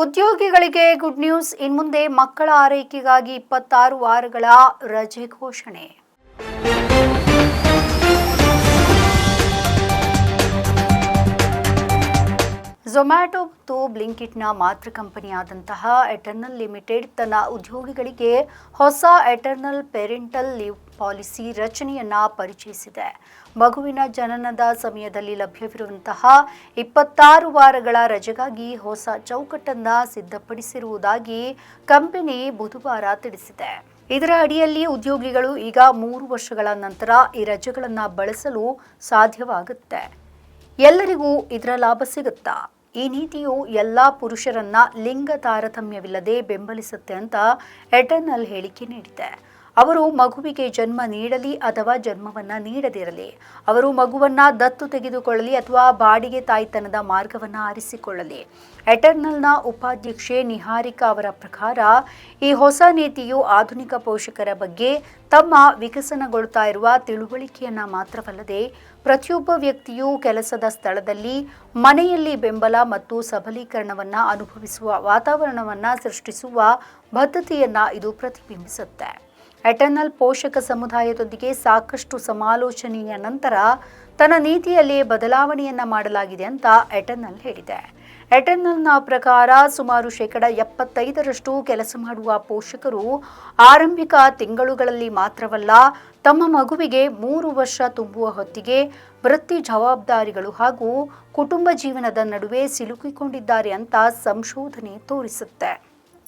ಉದ್ಯೋಗಿಗಳಿಗೆ good news ಇನ್ಮುಂದೆ ಮಕ್ಕಳ ಆರೈಕೆಗಾಗಿ ಇಪ್ಪತ್ತಾರು ವಾರಗಳ ರಜೆ ಘೋಷಣೆ. ಝೊಮ್ಯಾಟೊ ಮತ್ತು ಬ್ಲಿಂಕಿಟ್ನ ಮಾತೃ ಕಂಪನಿಯಾದಂತಹ ಎಟರ್ನಲ್ ಲಿಮಿಟೆಡ್ ತನ್ನ ಉದ್ಯೋಗಿಗಳಿಗೆ ಹೊಸ ಎಟರ್ನಲ್ ಪೇರೆಂಟಲ್ ಲೀವ್ ಪಾಲಿಸಿ ರಚನೆಯನ್ನ ಪರಿಚಯಿಸಿದೆ. ಮಗುವಿನ ಜನನದ ಸಮಯದಲ್ಲಿ ಲಭ್ಯವಿರುವಂತಹ ಇಪ್ಪತ್ತಾರು ವಾರಗಳ ರಜೆಗಾಗಿ ಹೊಸ ಚೌಕಟ್ಟನ್ನ ಸಿದ್ಧಪಡಿಸಿರುವುದಾಗಿ ಕಂಪನಿ ಬುಧವಾರ ತಿಳಿಸಿದೆ. ಇದರ ಅಡಿಯಲ್ಲಿ ಉದ್ಯೋಗಿಗಳು ಈಗ ಮೂರು ವರ್ಷಗಳ ನಂತರ ಈ ರಜೆಗಳನ್ನು ಬಳಸಲು ಸಾಧ್ಯವಾಗುತ್ತೆ. ಎಲ್ಲರಿಗೂ ಇದರ ಲಾಭ ಸಿಗುತ್ತಾ? ಈ ನೀತಿಯು ಎಲ್ಲ ಪುರುಷರನ್ನ ಲಿಂಗ ತಾರತಮ್ಯವಿಲ್ಲದೆ ಬೆಂಬಲಿಸುತ್ತೆ ಅಂತ ಎಟರ್ನಲ್ ಹೇಳಿಕೆ ನೀಡಿದೆ. ಅವರು ಮಗುವಿಗೆ ಜನ್ಮ ನೀಡಲಿ ಅಥವಾ ಜನ್ಮವನ್ನು ನೀಡದಿರಲಿ. ಅವರು ಮಗುವನ್ನ ದತ್ತು ತೆಗೆದುಕೊಳ್ಳಲಿ ಅಥವಾ ಬಾಡಿಗೆ ತಾಯ್ತನದ ಮಾರ್ಗವನ್ನ ಆರಿಸಿಕೊಳ್ಳಲಿ. ಎಟರ್ನಲ್ನ ಉಪಾಧ್ಯಕ್ಷೆ ನಿಹಾರಿಕಾ ಅವರ ಪ್ರಕಾರ, ಈ ಹೊಸ ನೀತಿಯು ಆಧುನಿಕ ಪೋಷಕರ ಬಗ್ಗೆ ತಮ್ಮ ವಿಕಸನಗೊಳ್ತಾ ಇರುವ ತಿಳುವಳಿಕೆಯನ್ನ ಮಾತ್ರವಲ್ಲದೆ, ಪ್ರತಿಯೊಬ್ಬ ವ್ಯಕ್ತಿಯು ಕೆಲಸದ ಸ್ಥಳದಲ್ಲಿ ಮನೆಯಲ್ಲಿ ಬೆಂಬಲ ಮತ್ತು ಸಬಲೀಕರಣವನ್ನ ಅನುಭವಿಸುವ ವಾತಾವರಣವನ್ನ ಸೃಷ್ಟಿಸುವ ಬದ್ಧತೆಯನ್ನು ಇದು ಪ್ರತಿಬಿಂಬಿಸುತ್ತೆ. ಎಟರ್ನಲ್ ಪೋಷಕ ಸಮುದಾಯದೊಂದಿಗೆ ಸಾಕಷ್ಟು ಸಮಾಲೋಚನೆಯ ನಂತರ ತನ್ನ ನೀತಿಯಲ್ಲಿ ಬದಲಾವಣೆಯನ್ನ ಮಾಡಲಾಗಿದೆ ಅಂತ ಎಟರ್ನಲ್ ಹೇಳಿದೆ. ಎಟರ್ನಲ್ನ ಪ್ರಕಾರ ಸುಮಾರು ಶೇಕಡ ಎಪ್ಪತ್ತೈದರಷ್ಟು ಕೆಲಸ ಮಾಡುವ ಪೋಷಕರು ಆರಂಭಿಕ ತಿಂಗಳುಗಳಲ್ಲಿ ಮಾತ್ರವಲ್ಲ ತಮ್ಮ ಮಗುವಿಗೆ ಮೂರು ವರ್ಷ ತುಂಬುವ ಹೊತ್ತಿಗೆ ವೃತ್ತಿ ಜವಾಬ್ದಾರಿಗಳು ಹಾಗೂ ಕುಟುಂಬ ಜೀವನದ ನಡುವೆ ಸಿಲುಕಿಕೊಂಡಿದ್ದಾರೆ ಅಂತ ಸಂಶೋಧನೆ ತೋರಿಸುತ್ತೆ.